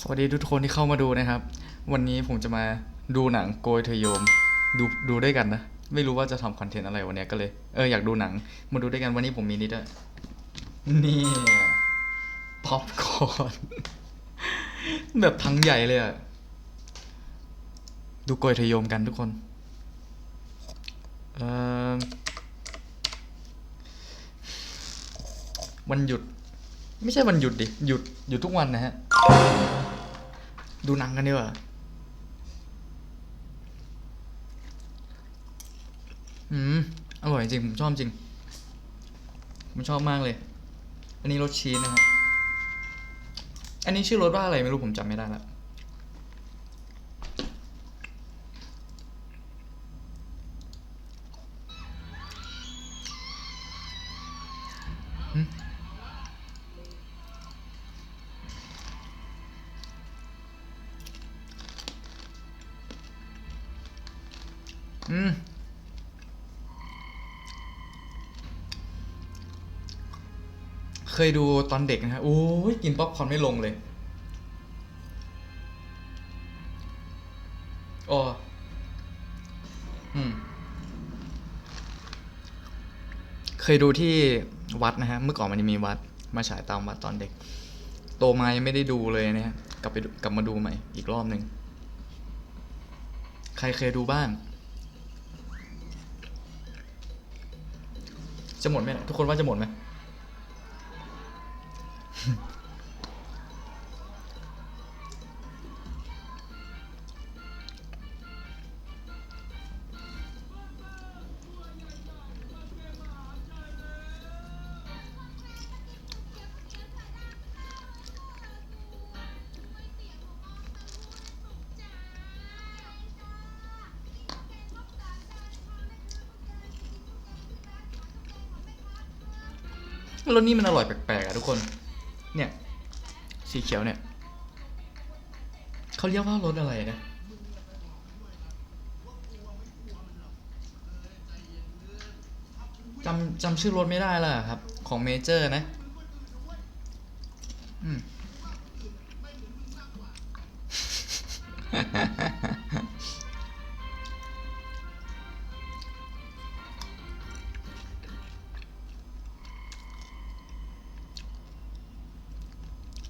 สวัสดีทุกคนที่เข้ามาดูนะครับ วันนี้ผมจะมาดูหนังโกยเทยม ดูดูด้วยกันนะ ไม่รู้ว่าจะทำคอนเทนต์อะไรวันนี้ก็เลย เอออยากดูหนัง มาดูด้วยกันวันนี้ผมมีนี่ด้วยนี่ป๊อปคอร์นแบบทั้งใหญ่เลยอะดูโกยเทยมกันทุกคน เออวันหยุด ไม่ใช่วันหยุดดิ หยุดหยุดทุกวันนะฮะ ดูหนังกันดีกว่าอืม อร่อยจริง ผมชอบจริง ผมชอบมากเลย อันนี้รสชีสนะฮะ อันนี้ชื่อรสว่าอะไรไม่รู้ผมจำไม่ได้ละอืม เคยดูตอนเด็กนะฮะโอ้ยกินป๊อปคอร์นไม่ลงเลยโอ้อืม เคยดูที่วัดนะฮะ เมื่อก่อนมันจะมีวัด มาฉายตามวัดตอนเด็ก โตมายังไม่ได้ดูเลยนะฮะ กลับไปกลับมาดูใหม่ อีกรอบหนึ่ง ใครเคยดูบ้าง จะหมดไหม ทุกคนว่าจะหมดไหม รสนี้มันอร่อยแปลกๆอะทุกคน เนี่ย สีเขียวเนี่ยเขาเรียกว่ารสอะไรนะจำจำชื่อรสไม่ได้แล้วอะครับ ของเมเจอร์นะ อืม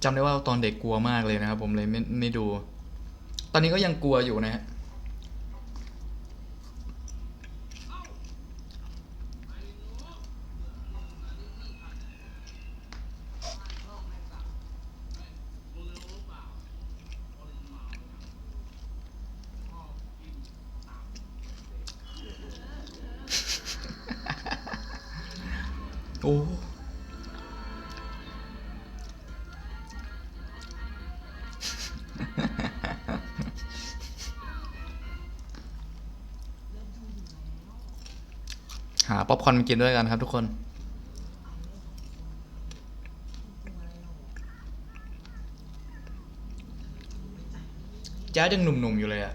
จำได้ว่าตอนเด็กกลัวมากเลยนะครับ ผมเลยไม่ไม่ดู ตอนนี้ก็ยังกลัวอยู่นะฮะ ป๊อปคอร์นมากินด้วยกันครับทุกคนแจ๊ดยังหนุ่มๆอยู่เลยอะ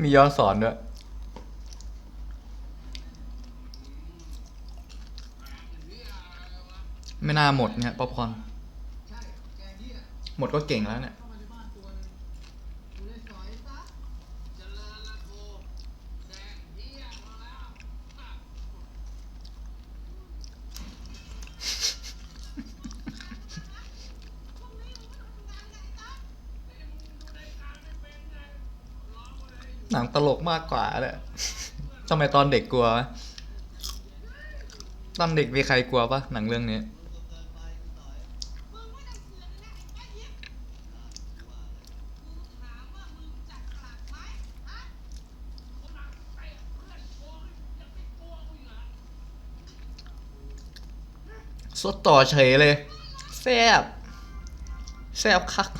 มีย้อนสอนด้วย ไม่น่าหมดเนี่ยป๊อปคอน หมดก็เก่งแล้วเนี่ย หนังตลกมากกว่าแหละทำไมตอนเด็กกลัว ตอนเด็กมีใครกลัวปะหนังเรื่องนี้ สดต่อเฉยเลย แซบแซบคัก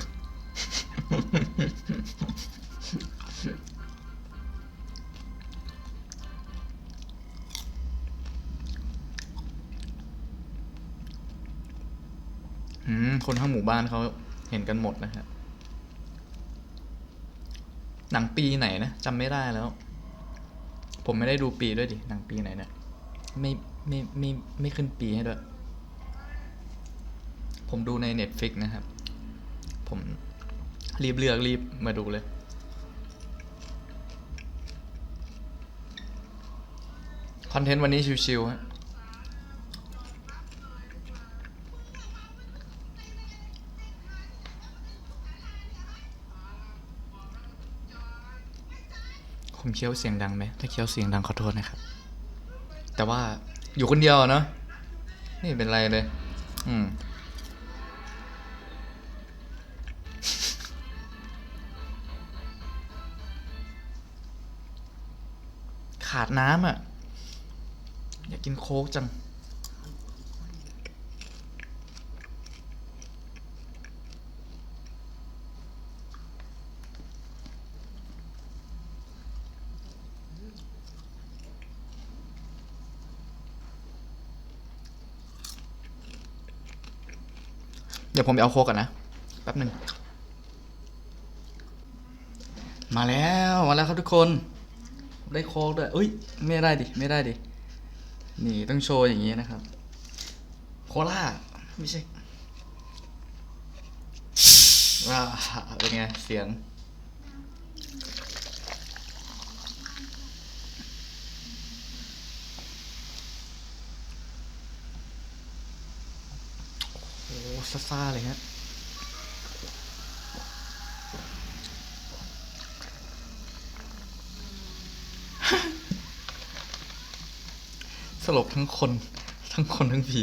อืมคนทั้งหมู่บ้านเขาเห็นกันหมดนะครับหนังปีไหนนะจำไม่ได้แล้ว ผมไม่ได้ดูปีด้วยดิหนังปีไหนเนะไม่ไม่ไม่ไม่ขึ้นปีให้ด้วย ผมดูใน Netflix นะครับ ผมรีบเลือกรีบมาดูเลย คอนเทนต์วันนี้ชิวๆฮะ ผมเคี้ยวเสียงดังไหมถ้าเคี้ยวเสียงดังขอโทษนะครับ แต่ว่าอยู่คนเดียวอะเนาะไม่เป็นไรเลย อืมขาดน้ำอะ อยากกินโค้กจัง เดี๋ยวผมไปเอาโคกก่อนนะ แป๊บหนึ่ง มาแล้ว มาแล้วครับทุกคน ได้โคกด้วยอุ้ย ไม่ได้ดิ ไม่ได้ดิ นี่ต้องโชว์อย่างนี้นะครับ โคล่า ไม่ใช่ว้าเป็นไง เสียง ซาซาๆเลยฮะสลบทั้งคน ทั้งคนทั้งผี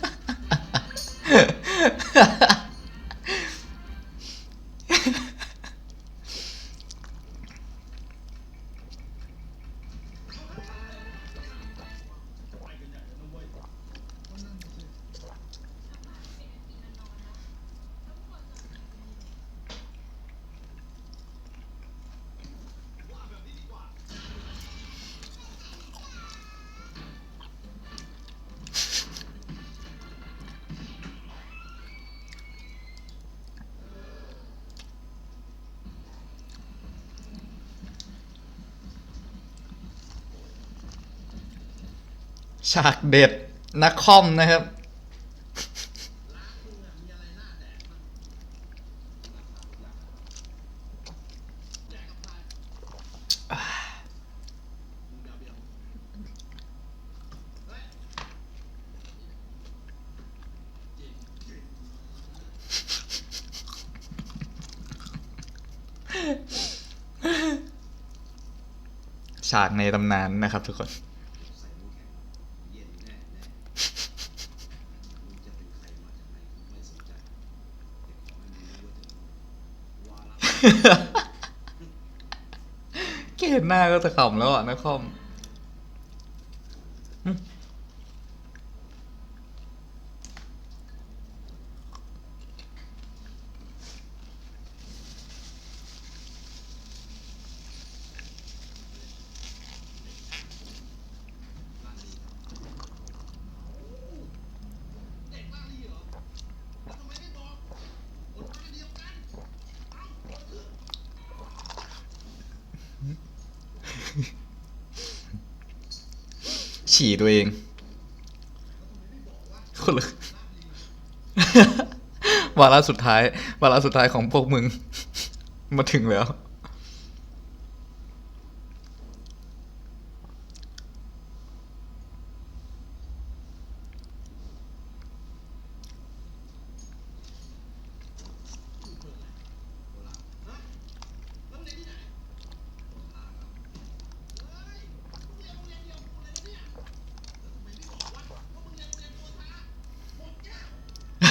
ฉากเด็ดนักคอมนะครับ ฉากในตำนานนะครับทุกคน แค่ เกตหน้าก็จะขำแล้วอะนะคอมหึ ฉี่ตัวเองคนละวาระสุดท้ายวาระสุดท้ายของพวกมึง มาถึงแล้ว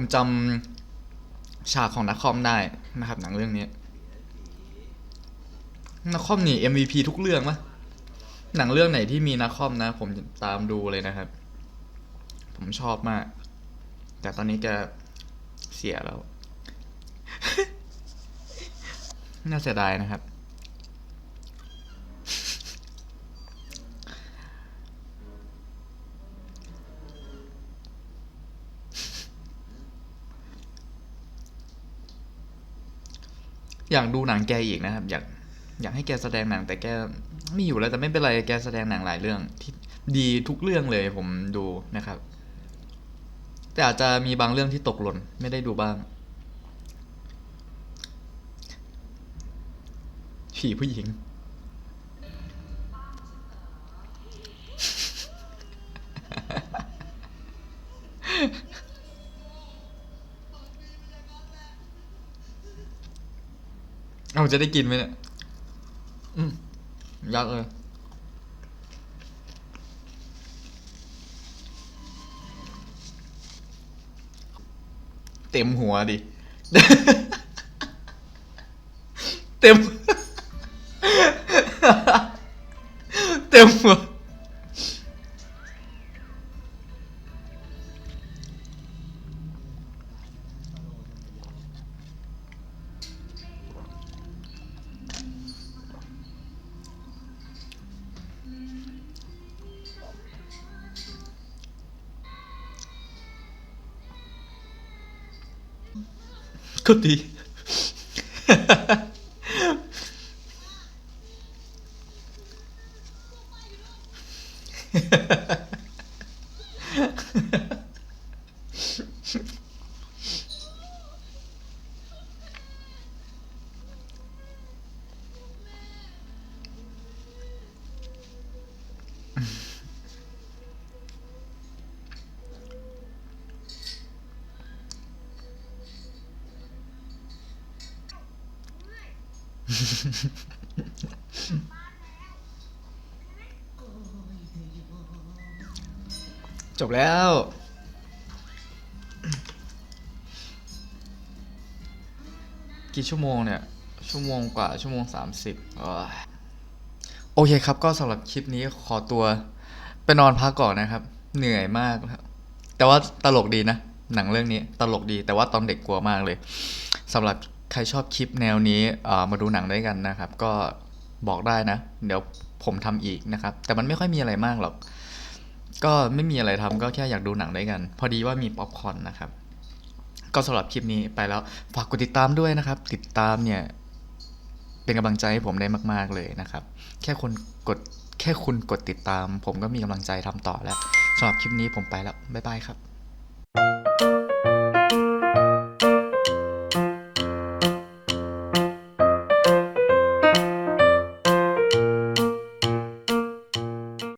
ผมจำฉากของนักคอมได้นะครับหนังเรื่องนี้นักคอมนี่ MVP ทุกเรื่องมะหนังเรื่องไหนที่มีนักคอมนะ ผมตามดูเลยนะครับ ผมชอบมาก แต่ตอนนี้แกเสียแล้ว น่าเสียดายนะครับ อยากดูหนังแกอีกนะครับ อยากอยากให้แกแสดงหนัง แต่แกไม่อยู่แล้วแต่ไม่เป็นไรแกแสดงหนังหลายเรื่อง ที่ดีทุกเรื่องเลยผมดูนะครับ แต่อาจจะมีบางเรื่องที่ตกหล่นไม่ได้ดูบ้างผีผู้หญิง เอาจะได้กินไหมเนี่ยยักษ์เลย เต็มหัวดิ เต็ม เต็มหัว ก็ จบแล้ว กี่ชั่วโมงเนี่ย ชั่วโมงกว่าชั่วโมงสามสิบโอเคครับก็สำหรับคลิปนี้ขอตัว ไปนอนพักก่อนนะครับ เหนื่อยมากครับแต่ว่าตลกดีนะ หนังเรื่องนี้ตลกดีแต่ว่าตอนเด็กกลัวมากเลยสำหรับ ใครชอบคลิปแนวนี้มาดูหนังด้วยกันนะครับ ก็บอกได้นะ เดี๋ยวผมทำอีกนะครับ แต่มันไม่ค่อยมีอะไรมากหรอก ก็ไม่มีอะไรทำก็แค่อยากดูหนังด้วยกัน พอดีว่ามีป๊อปคอร์นนะครับ ก็สำหรับคลิปนี้ไปแล้ว ฝากกดติดตามด้วยนะครับ ติดตามเนี่ยเป็นกำลังใจให้ผมได้มาก ๆเลยนะครับ แค่คนกดแค่คุณกดติดตาม ผมก็มีกำลังใจทำต่อแล้วสำหรับคลิปนี้ผมไปแล้วบ๊ายบายครับ